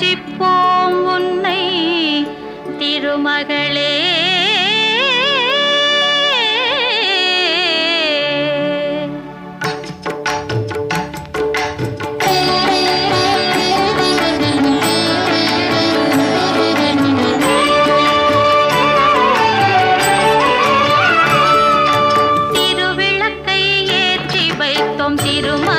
பூஜிப்போம் உன்னை திருமகளே. திருமகள்